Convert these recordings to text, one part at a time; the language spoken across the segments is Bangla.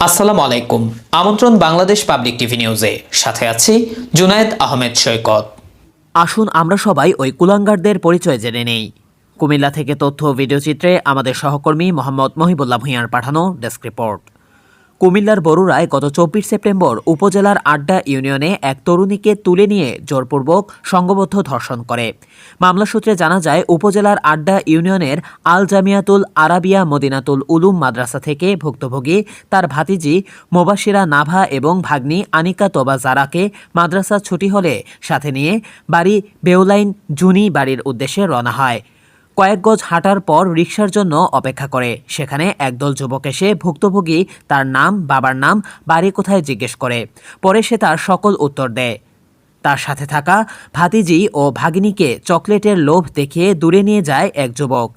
আসসালামু আলাইকুম। আমন্ত্রণ বাংলাদেশ পাবলিক টিভি নিউজে। সাথে আছি জুনায়েদ আহমেদ সৈকত। আসুন আমরা সবাই ওই কুলাঙ্গারদের পরিচয় জেনে নেই। কুমিল্লা থেকে তথ্য ভিডিও ভিডিওচিত্রে আমাদের সহকর্মী মোহাম্মদ মহিবুল্লাহ ভূঁইয়ার পাঠানো ডেস্ক রিপোর্ট। কুমিল্লার বরুড়ায় গত চব্বিশ সেপ্টেম্বর উপজেলার আড্ডা ইউনিয়নে এক তরুণীকে তুলে নিয়ে জোরপূর্বক সংঘবদ্ধ ধর্ষণ করে। মামলা সূত্রে জানা যায়, উপজেলার আড্ডা ইউনিয়নের আল জামিয়াতুল আরাবিয়া মদিনাতুল উলুম মাদ্রাসা থেকে ভুক্তভোগী তার ভাতিজি মোবাশিরা নাভা এবং ভাগ্নি আনিকা তোবা জারাকে মাদ্রাসা ছুটি হলে সাথে নিয়ে বাড়ি বেউলাইন জুনি বাড়ির উদ্দেশ্যে রওনা হয়। কয়েক গজ হাঁটার পর রিক্সার জন্য অপেক্ষা করে। সেখানে একদল যুবক এসে ভুক্তভোগী তার নাম, বাবার নাম, বাড়ি কোথায় জিজ্ঞেস করে। পরে সে তার সকল উত্তর দেয়। তার সাথে থাকা ভাতিজি ও ভাগিনীকে চকলেটের লোভ দেখিয়ে দূরে নিয়ে যায় এক যুবক।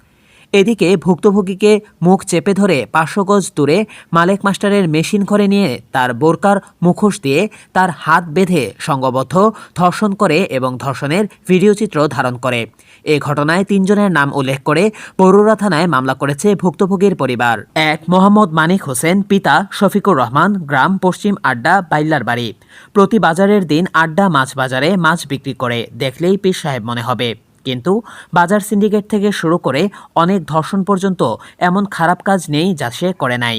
এদিকে ভুক্তভোগীকে মুখ চেপে ধরে পাঁচশো গজ দূরে মালেক মাস্টারের মেশিন ঘরে নিয়ে তার বোরকার মুখোশ দিয়ে তার হাত বেঁধে সঙ্গবদ্ধ, ধর্ষণ করে এবং ধর্ষণের ভিডিওচিত্র ধারণ করে। এ ঘটনায় তিনজনের নাম উল্লেখ করে বরুড়া থানায় মামলা করেছে ভুক্তভোগীর পরিবার। এক, মোহাম্মদ মানিক হোসেন, পিতা শফিকুর রহমান, গ্রাম পশ্চিম আড্ডা বাইল্লার বাড়ি। প্রতি বাজারের দিন আড্ডা মাছ বাজারে মাছ বিক্রি করে, দেখলেই পীর সাহেব মনে হবে। কিন্তু বাজার সিন্ডিকেট থেকে শুরু করে অনেক ধর্ষণ পর্যন্ত এমন খারাপ কাজ নেই যা সে করে নাই।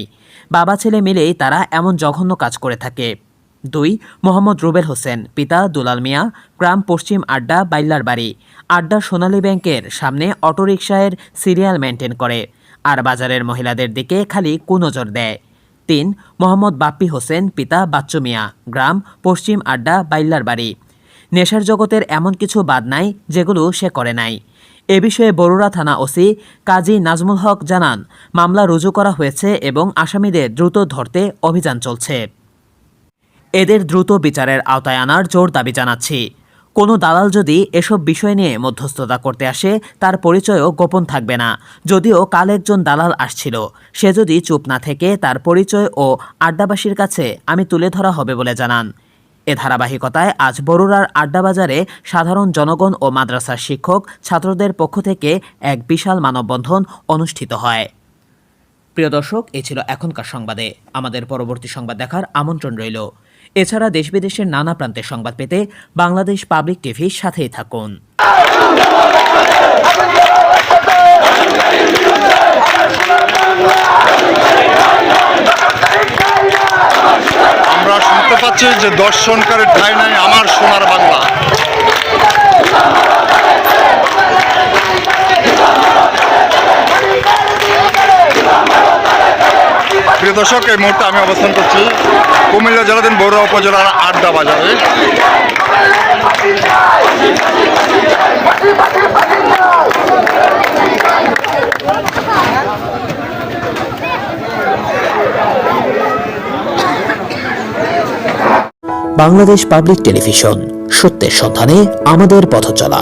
বাবা, ছেলে মিলেই তারা এমন জঘন্য কাজ করে থাকে। দুই, মোহাম্মদ রুবেল হোসেন, পিতা দুলাল মিয়া, গ্রাম পশ্চিম আড্ডা বাইল্লার বাড়ি। আড্ডা সোনালী ব্যাংকের সামনে অটোরিকশায়ের সিরিয়াল মেনটেন করে, আর বাজারের মহিলাদের দিকে খালি কুনজর দেয়। তিন, মোহাম্মদ বাপ্পি হোসেন, পিতা বাচ্চু মিয়া, গ্রাম পশ্চিম আড্ডা বাইল্লার বাড়ি। নেশার জগতের এমন কিছু বাদ নাই যেগুলো সে করে নাই। এ বিষয়ে বরুড়া থানা ওসি কাজী নাজমুল হক জানান, মামলা রুজু করা হয়েছে এবং আসামিদের দ্রুত ধরতে অভিযান চলছে। এদের দ্রুত বিচারের আওতায় আনার জোর দাবি জানাচ্ছি। কোনো দালাল যদি এসব বিষয় নিয়ে মধ্যস্থতা করতে আসে, তার পরিচয়ও গোপন থাকবে না। যদিও কাল একজন দালাল আসছিল, সে যদি চুপ না থেকে তার পরিচয় ও আড্ডাবাসীর কাছে আমি তুলে ধরা হবে বলে জানান। এ ধারাবাহিকতায় আজ বরুড়ার আড্ডাবাজারে সাধারণ জনগণ ও মাদ্রাসার শিক্ষক ছাত্রদের পক্ষ থেকে এক বিশাল মানববন্ধন অনুষ্ঠিত হয়। প্রিয় দর্শক, এ ছিল এখনকার সংবাদে। আমাদের পরবর্তী সংবাদ দেখার আমন্ত্রণ রইল। এছাড়া দেশ বিদেশের নানা প্রান্তের সংবাদ পেতে বাংলাদেশ পাবলিক টিভির সাথেই থাকুন। পাচ্ছি যে দর্শনকারীর ঠাই নাই, আমার সোনার বাংলা। প্রিয় দর্শক, এই মুহূর্তে আমি অবস্থান করছি কুমিল্লা জেলাধীন বড়ুয়া উপজেলার আড্ডা বাজারে। Bangladesh public television. সত্যের সন্ধানে আমাদের পথ চলা